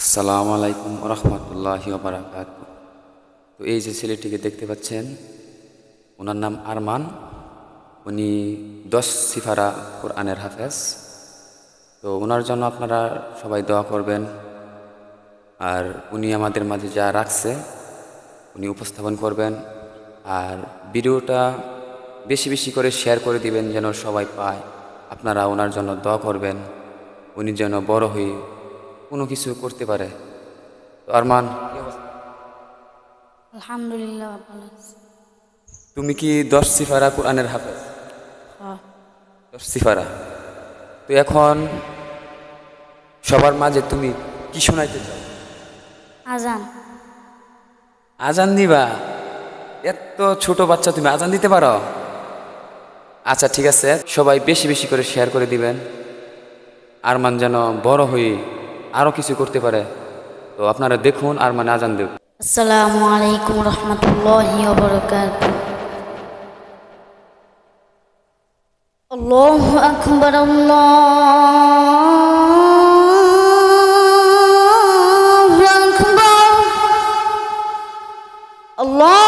আসসালামু আলাইকুম রহমতুল্লাহ বারাকাত তো এই যে ছেলেটিকে দেখতে পাচ্ছেন, ওনার নাম আরমান। উনি দশ সিফারা কোরআনের হাফেজ। তো ওনার জন্য আপনারা সবাই দোয়া করবেন। আর উনি আমাদের মাঝে যা রাখছে, উনি উপস্থাপন করবেন। আর ভিডিওটা বেশি বেশি করে শেয়ার করে দিবেন যেন সবাই পায়। আপনারা ওনার জন্য দোয়া করবেন। উনি যেন বড় হয়ে কোনো কিছু করতে পারে। তো আরমান আলহামদুলিল্লাহ তুমি কি দশ সিফারা কোরআনের হাফেজ? হ্যাঁ। দশ সিফারা। তো এখন সবার মাঝে তুমি কি শোনাইতে চাও? আজান। আজান দিবা? এত ছোট বাচ্চা তুমি আজান দিতে পারো? আচ্ছা ঠিক আছে। সবাই বেশি বেশি করে শেয়ার করে দিবেন। আরমান যেন বড় হয়ে আরও কিছু করতে পারে। তো আপনারা দেখুন আরমান আজান দেব। আসসালামু আলাইকুম রহমতুল্লাহি আল্লাহু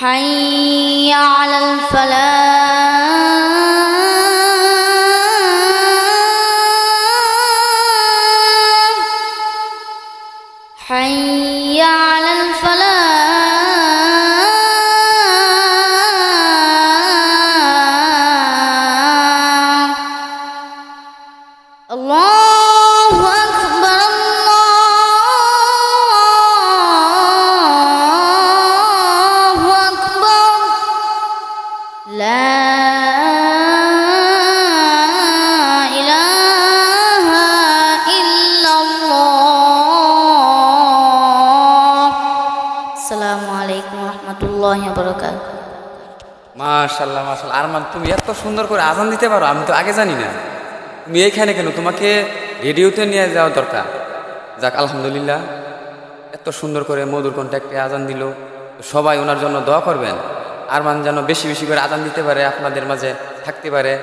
حي على الفلاح. حي على الفلاح. الله আলাইকুম রহমতুল্লাহ বরকাত মাশাল্লাহ মাশাল্লাহ আরমান, তুমি এত সুন্দর করে আজান দিতে পারো, আমি তো আগে জানি না। তুমি এইখানে কেন? তোমাকে রেডিওতে নিয়ে যাওয়া দরকার। যাক, আলহামদুলিল্লাহ। এত সুন্দর করে মধুর কন্ট্যাক্টে আজান দিল। সবাই ওনার জন্য দোয়া করবেন। আরমান যেন বেশি বেশি করে আজান দিতে পারে, আপনাদের মাঝে থাকতে পারে।